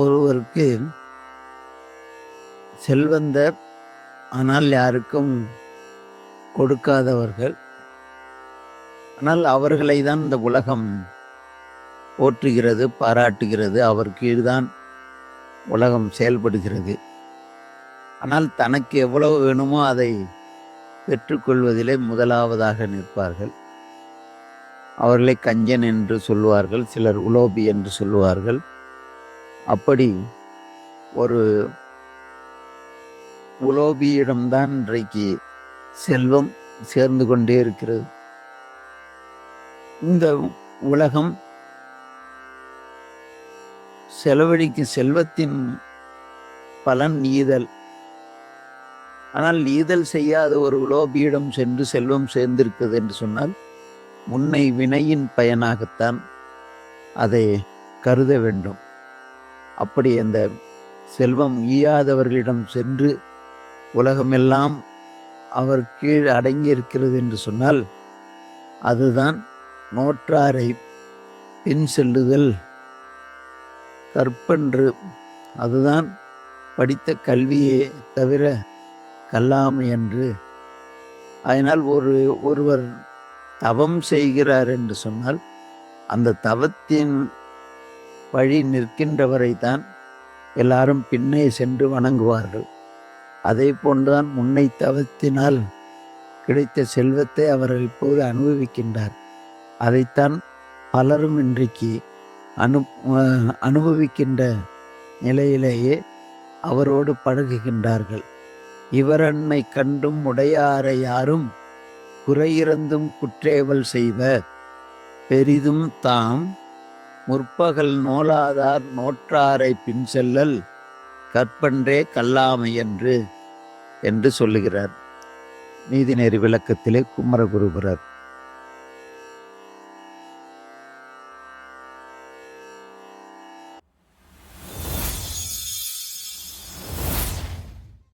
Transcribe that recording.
ஒருவருக்கு செல்வந்தர் ஆனால் யாருக்கும் கொடுக்காதவர்கள். ஆனால் அவர்களை தான் இந்த உலகம் போற்றுகிறது பாராட்டுகிறது. அவர் கீழ்தான் உலகம் செயல்படுகிறது. ஆனால் தனக்கு எவ்வளவு வேணுமோ அதை பெற்றுக்கொள்வதிலே முதலாவதாக நிற்பார்கள். அவர்களை கஞ்சன் என்று சொல்வார்கள் சிலர் உலோபி என்று சொல்லுவார்கள். அப்படி ஒரு உலோபியிடம்தான் இன்றைக்கு செல்வம் சேர்ந்து கொண்டே இருக்கிறது. இந்த உலகம் செலவழிக்கும் செல்வத்தின் பலன் ஈதல். ஆனால் ஈதல் செய்யாத ஒரு உலோபியிடம் சென்று செல்வம் சேர்ந்திருக்கிறது என்று சொன்னால் முன்னை வினையின் பயனாகத்தான் அதை கருத வேண்டும். அப்படி அந்த செல்வம் ஈயாதவர்களிடம் சென்று உலகமெல்லாம் அவர் கீழ் அடங்கி இருக்கிறது என்று சொன்னால் அதுதான் நோற்றாரை பின் செல்லுதல். கற்பன்று அதுதான் படித்த கல்வியே தவிர கல்லாமை என்று. அதனால் ஒரு ஒருவர் தவம் செய்கிறார் என்று சொன்னால் அந்த தவத்தின் வழி நிற்கின்றவரை தான் எல்லாரும் பின்னே சென்று வணங்குவார்கள். அதே போன்றுதான் முன்னை தவத்தினால் கிடைத்த செல்வத்தை அவர் இப்போது அனுபவிக்கின்றார். அதைத்தான் பலரும் இன்றைக்கு அனு அனுபவிக்கின்ற நிலையிலேயே அவரோடு பழகுகின்றார்கள். இவரன்மை கண்டும் உடையாரை யாரும் குறையிறந்தும் குற்றேவல் செய்வ பெரிதும் தாம் முற்பகல் நோலாதார் நோற்றாரை பின் செல்லல் கற்பன்றே கல்லாமை என்று என்று சொல்லுகிறார். நீதிநெறி விளக்கத்திலே குமரகுருபுரர்.